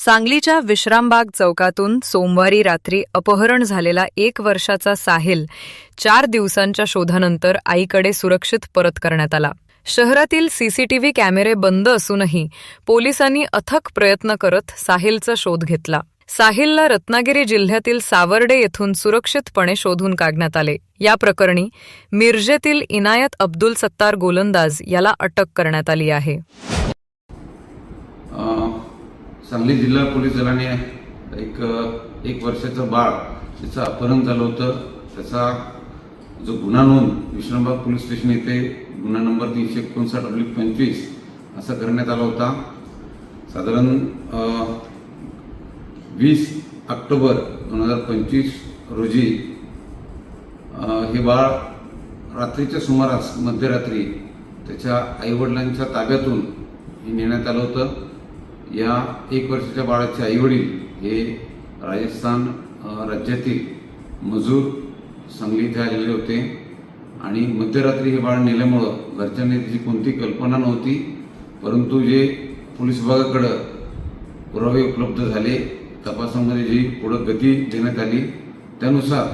सांगलीच्या विश्रामबाग चौकातून सोमवारी रात्री अपहरण झालेला एक वर्षाचा साहिल चार दिवसांच्या शोधानंतर आईकडे सुरक्षित परत करण्यात आला. शहरातील सीसीटीव्ही कॅमेरे बंद असूनही पोलिसांनी अथक प्रयत्न करत साहिलचा शोध घेतला. साहिलला रत्नागिरी जिल्ह्यातील सावर्डे येथून सुरक्षितपणे शोधून काढण्यात आले. या प्रकरणी मिरजेतील इनायत अब्दुल सत्तार गोलंदाज याला अटक करण्यात आली आहे. सांगली जिल्हा पोलीस दलाने एक एक वर्षाचं बाळ त्याचं अपहरण झालं होतं. त्याचा जो गुन्हा नोंद विश्रामबाग पोलीस स्टेशन येथे गुन्हा नंबर तीनशे एकोणसाठ अब्लिक पंचवीस असा करण्यात आला होता. साधारण वीस ऑक्टोबर दोन हजार पंचवीस रोजी हे बाळ रात्रीच्या सुमारास मध्यरात्री त्याच्या आईवडिलांच्या ताब्यातून हे नेण्यात आलं होतं. या एक वर्षाच्या बाळाचे आईवडील हे राजस्थान राज्यातील मजूर सांगली इथे आलेले होते. आणि मध्यरात्री हे बाळ नेल्यामुळं घरच्यांनी त्याची कोणती कल्पना नव्हती परंतु जे पोलीस विभागाकडं पुरावे उपलब्ध झाले तपासामध्ये जी पुढं गती देण्यात आली त्यानुसार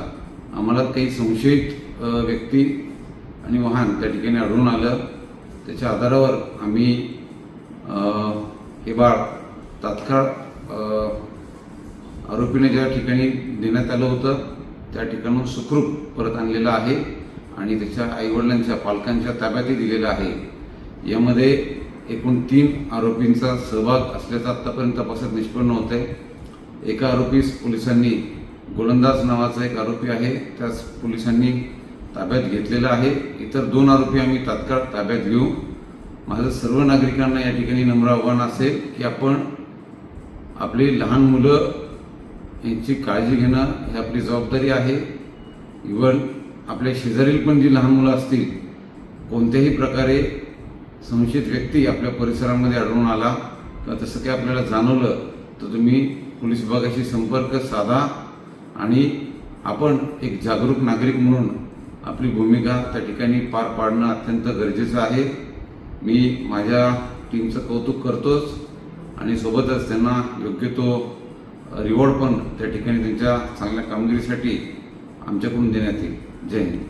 आम्हाला काही संशयित व्यक्ती आणि वाहन त्या ठिकाणी आढळून आलं. त्याच्या आधारावर आम्ही अ, हे बाळ तात्काळ आरोपीने ज्या ठिकाणी देण्यात आलं होतं त्या ठिकाणून सुखरूप परत आणलेलं आहे आणि त्याच्या आईवडिलांच्या पालकांच्या ताब्यातही दिलेलं आहे. यामध्ये एकूण तीन आरोपींचा सहभाग असल्याचं आत्तापर्यंत तपासात निष्पन्न होत आहे एका आरोपीस पोलिसांनी गोलंदाज नावाचा एक आरोपी आहे त्यास पोलिसांनी ताब्यात घेतलेला आहे. इतर दोन आरोपी आम्ही तात्काळ ताब्यात घेऊ. माझं सर्व नागरिकांना या ठिकाणी नम्र आव्हान असेल की आपण आपली लहान मुलं यांची काळजी घेणं ही आपली जबाबदारी आहे. इवन आपल्या शेजारील पण जी लहान मुलं असतील कोणत्याही प्रकारे संशयित व्यक्ती आपल्या परिसरामध्ये आढळून आला किंवा तसं काही आपल्याला जाणवलं तर तुम्ही पोलीस विभागाशी संपर्क साधा आणि आपण एक जागरूक नागरिक म्हणून आपली भूमिका त्या ठिकाणी पार पाडणं अत्यंत गरजेचं आहे. मी माझ्या टीमचं कौतुक करतोच आणि सोबतच त्यांना योग्य तो रिवॉर्ड पण त्या ठिकाणी त्यांच्या चांगल्या कामगिरीसाठी आमच्याकडून देण्यात येईल. जय हिंद.